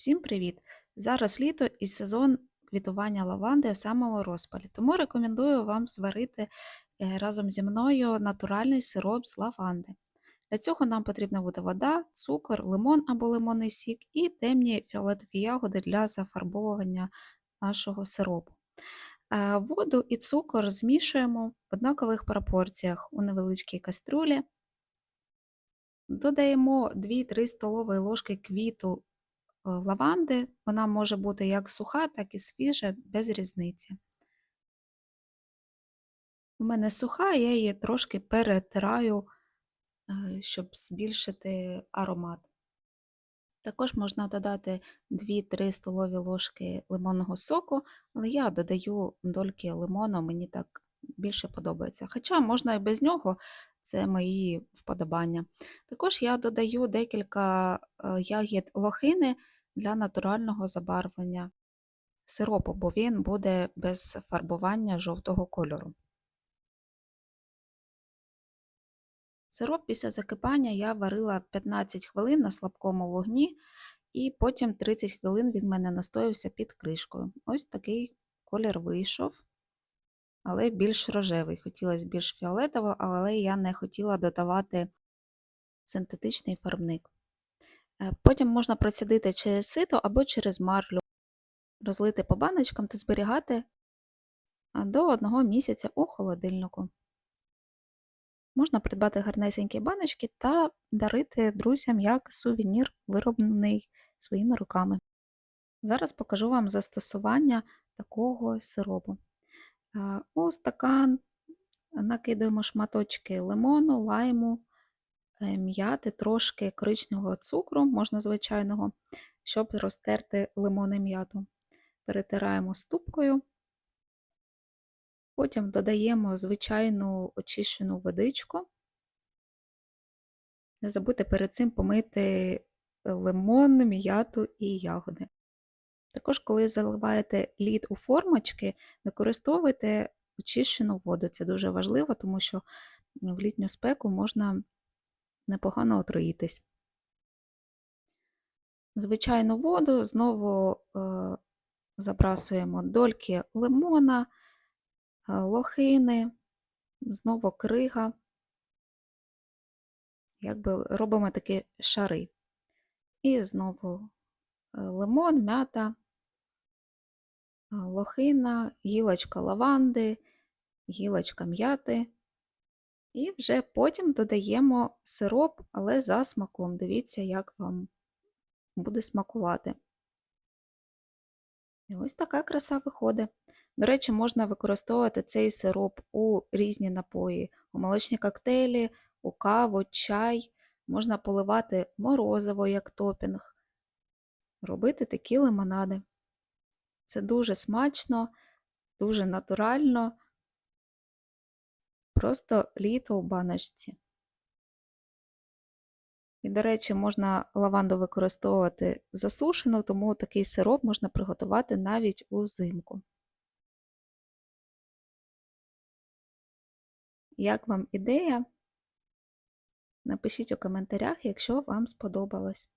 Всім привіт! Зараз літо і сезон квітування лаванди в самому розпалі, тому рекомендую вам зварити е, разом зі мною натуральний сироп з лаванди. Для цього нам потрібна буде вода, цукор, лимон або лимонний сік і темні фіолетові ягоди для зафарбовування нашого сиропу. Е, Воду і цукор змішуємо в однакових пропорціях у невеличкій кастрюлі. Додаємо 2-3 столові ложки квіту лаванди. Вона може бути як суха, так і свіжа, без різниці. У мене суха, я її трошки перетираю, е, щоб збільшити аромат. Також можна додати 2-3 столові ложки лимонного соку, але я додаю дольки лимону, мені так більше подобається. Хоча можна і без нього, це мої вподобання. Також я додаю декілька е, ягід лохини для натурального забарвлення сиропу, бо він буде без фарбування жовтого кольору. Сироп після закипання я варила 15 хвилин на слабкому вогні, і потім 30 хвилин він мене настоявся під кришкою. Ось такий колір вийшов, але більш рожевий. Хотілося більш фіолетово, але я не хотіла додавати синтетичний фарбник. Е, Потім можна процідити через сито або через марлю, розлити по баночкам та зберігати до одного місяця у холодильнику. Можна придбати гарнесенькі баночки та дарити друзям як сувенір, вироблений своїми руками. Зараз покажу вам застосування такого сиропу. Е, У стакан накидаємо шматочки лимону, лайму, е, м'яти, трошки коричневого цукру, можна звичайного, щоб розтерти лимон і м'яту. Перетираємо ступкою. Потім додаємо звичайну очищену водичку. Не забудьте перед цим помити лимон, м'яту і ягоди. Також, коли заливаєте лід у формочки, використовуйте очищену воду. Це дуже важливо, тому що в літню спеку можна непогано отруїтись. Звичайну воду знову е, забрасуємо дольки лимона, е, лохини, знову крига, якби робимо такі шари. І знову е, лимон, м'ята, лохина, гілочка лаванди, гілочка м'яти. І вже потім додаємо сироп, але за смаком. Дивіться, як вам буде смакувати. І ось така краса виходить. До речі, можна використовувати цей сироп у різні напої, у молочні коктейлі, у каву, чай. Можна поливати морозиво як топінг, робити такі лимонади. Це дуже смачно, дуже натурально, просто літо у баночці. І, до речі, можна лаванду використовувати засушену, тому такий сироп можна приготувати навіть узимку. Як вам ідея? Напишіть у коментарях, якщо вам сподобалось,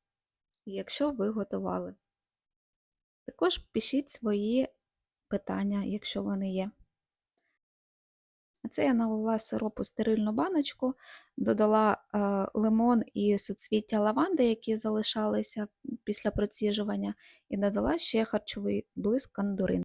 і якщо ви готували. Також пишіть свої питання, якщо вони є. Це я налила сироп у стерильну баночку, додала е, лимон і суцвіття лаванди, які залишалися після проціжування, і додала ще харчовий блиск кандурин.